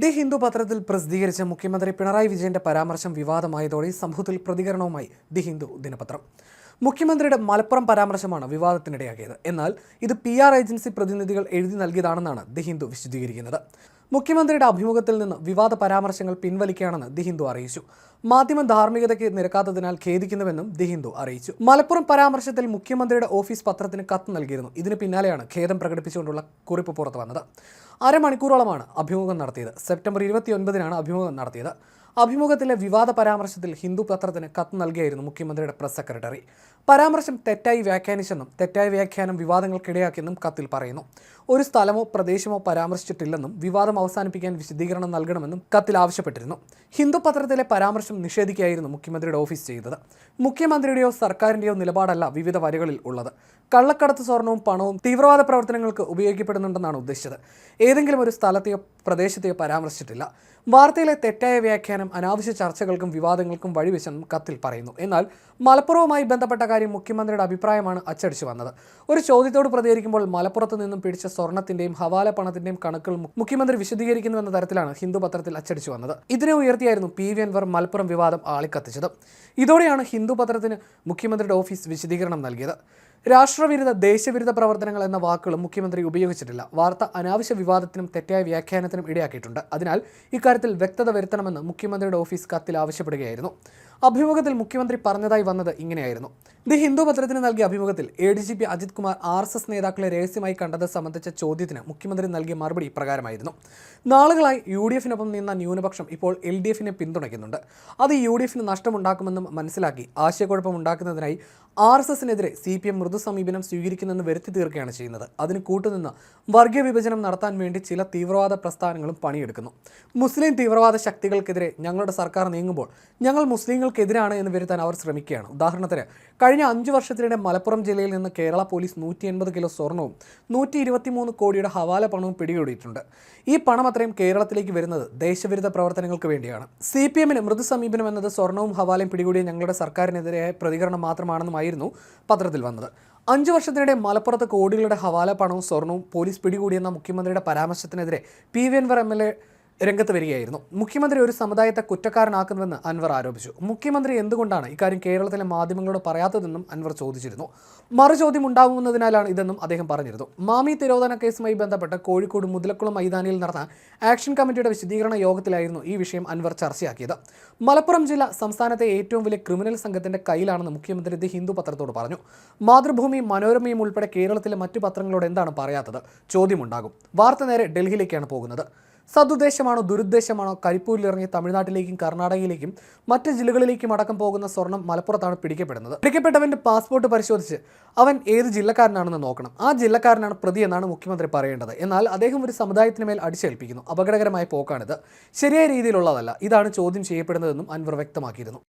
The Hindu പത്രത്തിൽ പ്രസിദ്ധീകരിച്ച മുഖ്യമന്ത്രി പിണറായി വിജയന്റെ പരാമർശം വിവാദമായതോടെ സംഭവത്തിൽ പ്രതികരണവുമായി ദി ഹിന്ദു ദിനപത്രം. മുഖ്യമന്ത്രിയുടെ മലപ്പുറം പരാമർശമാണ് വിവാദത്തിനിടയാക്കിയത്. എന്നാൽ ഇത് പി ആർ ഏജൻസി പ്രതിനിധികൾ എഴുതി നൽകിയതാണെന്നാണ് ദി ഹിന്ദു വിശദീകരിക്കുന്നത്. മുഖ്യമന്ത്രിയുടെ അഭിമുഖത്തിൽ നിന്ന് വിവാദ പരാമർശങ്ങൾ പിൻവലിക്കുകയാണെന്ന് ദി ഹിന്ദു അറിയിച്ചു. മാധ്യമം ധാർമ്മികതയ്ക്ക് നിരക്കാത്തതിനാൽ ഖേദിക്കുന്നുവെന്നും ദി ഹിന്ദു അറിയിച്ചു. മലപ്പുറം പരാമർശത്തിൽ മുഖ്യമന്ത്രിയുടെ ഓഫീസ് പത്രത്തിന് കത്ത് നൽകിയിരുന്നു. ഇതിന് പിന്നാലെയാണ് ഖേദം പ്രകടിപ്പിച്ചുകൊണ്ടുള്ള കുറിപ്പ് പുറത്തു വന്നത് അരമണിക്കൂറോളമാണ് അഭിമുഖം നടത്തിയത്. സെപ്റ്റംബർ ഇരുപത്തിയൊൻപതിനാണ് അഭിമുഖം നടത്തിയത്. അഭിമുഖത്തിലെ വിവാദ പരാമർശത്തിൽ ഹിന്ദു പത്രത്തിന് കത്ത് നൽകിയായിരുന്നു മുഖ്യമന്ത്രിയുടെ പ്രസ് സെക്രട്ടറി. പരാമർശം തെറ്റായി വ്യാഖ്യാനിച്ചെന്നും തെറ്റായ വ്യാഖ്യാനം വിവാദങ്ങൾക്കിടയാക്കിയെന്നും കത്തിൽ പറയുന്നു. ഒരു സ്ഥലമോ പ്രദേശമോ പരാമർശിച്ചിട്ടില്ലെന്നും വിവാദം അവസാനിപ്പിക്കാൻ വിശദീകരണം നൽകണമെന്നും കത്തിൽ ആവശ്യപ്പെട്ടിരുന്നു. ഹിന്ദു പത്രത്തിലെ പരാമർശം നിഷേധിക്കുകയായിരുന്നു മുഖ്യമന്ത്രിയുടെ ഓഫീസ് ചെയ്തത്. മുഖ്യമന്ത്രിയുടെയോ സർക്കാരിന്റെയോ നിലപാടല്ല വിവിധ വരികളിൽ ഉള്ളത്. കള്ളക്കടത്ത് സ്വർണവും പണവും തീവ്രവാദ പ്രവർത്തനങ്ങൾക്ക് ഉപയോഗിക്കപ്പെടുന്നുണ്ടെന്നാണ് ഉദ്ദേശിച്ചത്. ഏതെങ്കിലും ഒരു സ്ഥലത്തെയോ പ്രദേശത്തെയോ പരാമർശിച്ചിട്ടില്ല. വാർത്തയിലെ തെറ്റായ വ്യാഖ്യാനം അനാവശ്യ ചർച്ചകൾക്കും വിവാദങ്ങൾക്കും വഴിവെച്ചെന്നും കത്തിൽ പറയുന്നു. എന്നാൽ മലപ്പുറവുമായി ബന്ധപ്പെട്ട കാര്യം മുഖ്യമന്ത്രിയുടെ അഭിപ്രായമാണ് അച്ചടിച്ചു വന്നത്. ഒരു ചോദ്യത്തോട് പ്രതികരിക്കുമ്പോൾ മലപ്പുറത്ത് നിന്നും പിടിച്ച സ്വർണത്തിന്റെയും ഹവാല പണത്തിന്റെയും കണക്കുകൾ മുഖ്യമന്ത്രി വിശദീകരിക്കുന്നുവെന്ന തരത്തിലാണ് ഹിന്ദു പത്രത്തിൽ അച്ചടിച്ചു വന്നത്. ഇതിനെ ഉയർത്തിയായിരുന്നു പി വി അൻവർ മലപ്പുറം വിവാദം ആളിക്കത്തിച്ചത്. ഇതോടെയാണ് ഹിന്ദു പത്രത്തിന് മുഖ്യമന്ത്രിയുടെ ഓഫീസ് വിശദീകരണം നൽകിയത്. രാഷ്ട്രവിരുദ്ധ ദേശവിരുദ്ധ പ്രവർത്തനങ്ങൾ എന്ന വാക്കുകളും മുഖ്യമന്ത്രി ഉപയോഗിച്ചിട്ടില്ല. വാർത്ത അനാവശ്യ വിവാദത്തിനും തെറ്റായ വ്യാഖ്യാനത്തിനും ഇടയാക്കിയിട്ടുണ്ട്. അതിനാൽ ഇക്കാര്യത്തിൽ വ്യക്തത വരുത്തണമെന്ന് മുഖ്യമന്ത്രിയുടെ ഓഫീസ് കത്തിൽ ആവശ്യപ്പെടുകയായിരുന്നു. അഭിമുഖത്തിൽ മുഖ്യമന്ത്രി പറഞ്ഞതായി വന്നത് ഇങ്ങനെയായിരുന്നു. ദി ഹിന്ദു പത്രത്തിന് നൽകിയ അഭിമുഖത്തിൽ A D G P Ajith Kumar R S S നേതാക്കളെ രഹസ്യമായി കണ്ടത് സംബന്ധിച്ച ചോദ്യത്തിന് മുഖ്യമന്ത്രി നൽകിയ മറുപടി ഇപ്രകാരമായിരുന്നു. നാളുകളായി യു ഡി എഫിനൊപ്പം നിന്ന ന്യൂനപക്ഷം ഇപ്പോൾ എൽ ഡി എഫിനെ പിന്തുണയ്ക്കുന്നുണ്ട്. അത് യു ഡി എഫിന് നഷ്ടമുണ്ടാക്കുമെന്നും മനസ്സിലാക്കി ആശയക്കുഴപ്പമുണ്ടാക്കുന്നതിനായി ആർ എസ് എസിനെതിരെ സി പി എം മൃദു സമീപനം സ്വീകരിക്കുന്നെന്ന് വരുത്തി തീർക്കുകയാണ് ചെയ്യുന്നത്. അതിന് കൂട്ടുനിന്ന് വർഗീയ വിഭജനം നടത്താൻ വേണ്ടി ചില തീവ്രവാദ പ്രസ്ഥാനങ്ങളും പണിയെടുക്കുന്നു. മുസ്ലിം തീവ്രവാദ ശക്തികൾക്കെതിരെ ഞങ്ങളുടെ സർക്കാർ നീങ്ങുമ്പോൾ ഞങ്ങൾ മുസ്ലിങ്ങൾക്കെതിരാണ് എന്ന് വരുത്താൻ അവർ ശ്രമിക്കുകയാണ്. ഉദാഹരണത്തിന് കഴിഞ്ഞ അഞ്ച് വർഷത്തിനിടെ മലപ്പുറം ജില്ലയിൽ നിന്ന് കേരള പോലീസ് നൂറ്റി എൺപത് കിലോ സ്വർണവും നൂറ്റി ഇരുപത്തിമൂന്ന് കോടിയുടെ ഹവാല പണവും പിടികൂടിയിട്ടുണ്ട്. ഈ പണം അത്രയും കേരളത്തിലേക്ക് വരുന്നത് ദേശവിരുദ്ധ പ്രവർത്തനങ്ങൾക്ക് വേണ്ടിയാണ്. സി പി എമ്മിന് മൃദു സമീപനം എന്നത് സ്വർണവും ഹവാലയും പിടികൂടിയ ഞങ്ങളുടെ സർക്കാരിനെതിരായ പ്രതികരണം മാത്രമാണെന്നുമായിരുന്നു പത്രത്തിൽ വന്നത്. അഞ്ച് വർഷത്തിനിടെ മലപ്പുറത്ത് കോടികളുടെ ഹവാല പണവും സ്വർണവും പോലീസ് പിടികൂടിയെന്ന മുഖ്യമന്ത്രിയുടെ പരാമർശത്തിനെതിരെ P V Anvar M L A രംഗത്ത് വരികയായിരുന്നു. മുഖ്യമന്ത്രി ഒരു സമുദായത്തെ കുറ്റക്കാരനാക്കുന്നുവെന്ന് അൻവർ ആരോപിച്ചു. മുഖ്യമന്ത്രി എന്തുകൊണ്ടാണ് ഇക്കാര്യം കേരളത്തിലെ മാധ്യമങ്ങളോട് പറയാത്തതെന്നും അൻവർ ചോദിച്ചിരുന്നു. മറുചോദ്യം ഉണ്ടാവുന്നതിനാലാണ് ഇതെന്നും അദ്ദേഹം പറഞ്ഞിരുന്നു. മാമി തിരോധന കേസുമായി ബന്ധപ്പെട്ട് കോഴിക്കോട് മുതലക്കുളം മൈതാനിയിൽ നടന്ന ആക്ഷൻ കമ്മിറ്റിയുടെ വിശദീകരണ യോഗത്തിലായിരുന്നു ഈ വിഷയം അൻവർ ചർച്ചയാക്കിയത്. മലപ്പുറം ജില്ല സംസ്ഥാനത്തെ ഏറ്റവും വലിയ ക്രിമിനൽ സംഘത്തിന്റെ കയ്യിലാണെന്ന് മുഖ്യമന്ത്രി ദി ഹിന്ദു പത്രത്തോട് പറഞ്ഞു. മാതൃഭൂമി മനോരമയും ഉൾപ്പെടെ കേരളത്തിലെ മറ്റു പത്രങ്ങളോട് എന്താണ് പറയാത്തത്? ചോദ്യമുണ്ടാകും. വാർത്ത നേരെ ഡൽഹിയിലേക്കാണ് പോകുന്നത്. സതുദ്ദേശമാണോ ദുരുദ്ദേശമാണോ കരിപ്പൂരിലിറങ്ങി തമിഴ്നാട്ടിലേക്കും കർണാടകയിലേക്കും മറ്റ് ജില്ലകളിലേക്കും അടക്കം പോകുന്ന സ്വർണം മലപ്പുറത്താണ് പിടിക്കപ്പെടുന്നത്. പിടിക്കപ്പെട്ടവന്റെ പാസ്പോർട്ട് പരിശോധിച്ച് അവൻ ഏത് ജില്ലക്കാരനാണെന്ന് നോക്കണം. ആ ജില്ലക്കാരനാണ് പ്രതി എന്നാണ് മുഖ്യമന്ത്രി പറയേണ്ടത്. എന്നാൽ അദ്ദേഹം ഒരു സമുദായത്തിന് മേൽ അടിച്ചേൽപ്പിക്കുന്നു. അപകടകരമായ പോക്കാണിത്. ശരിയായ രീതിയിലുള്ളതല്ല. ഇതാണ് ചോദ്യം ചെയ്യപ്പെടുന്നതെന്നും അൻവർ വ്യക്തമാക്കിയിരുന്നു.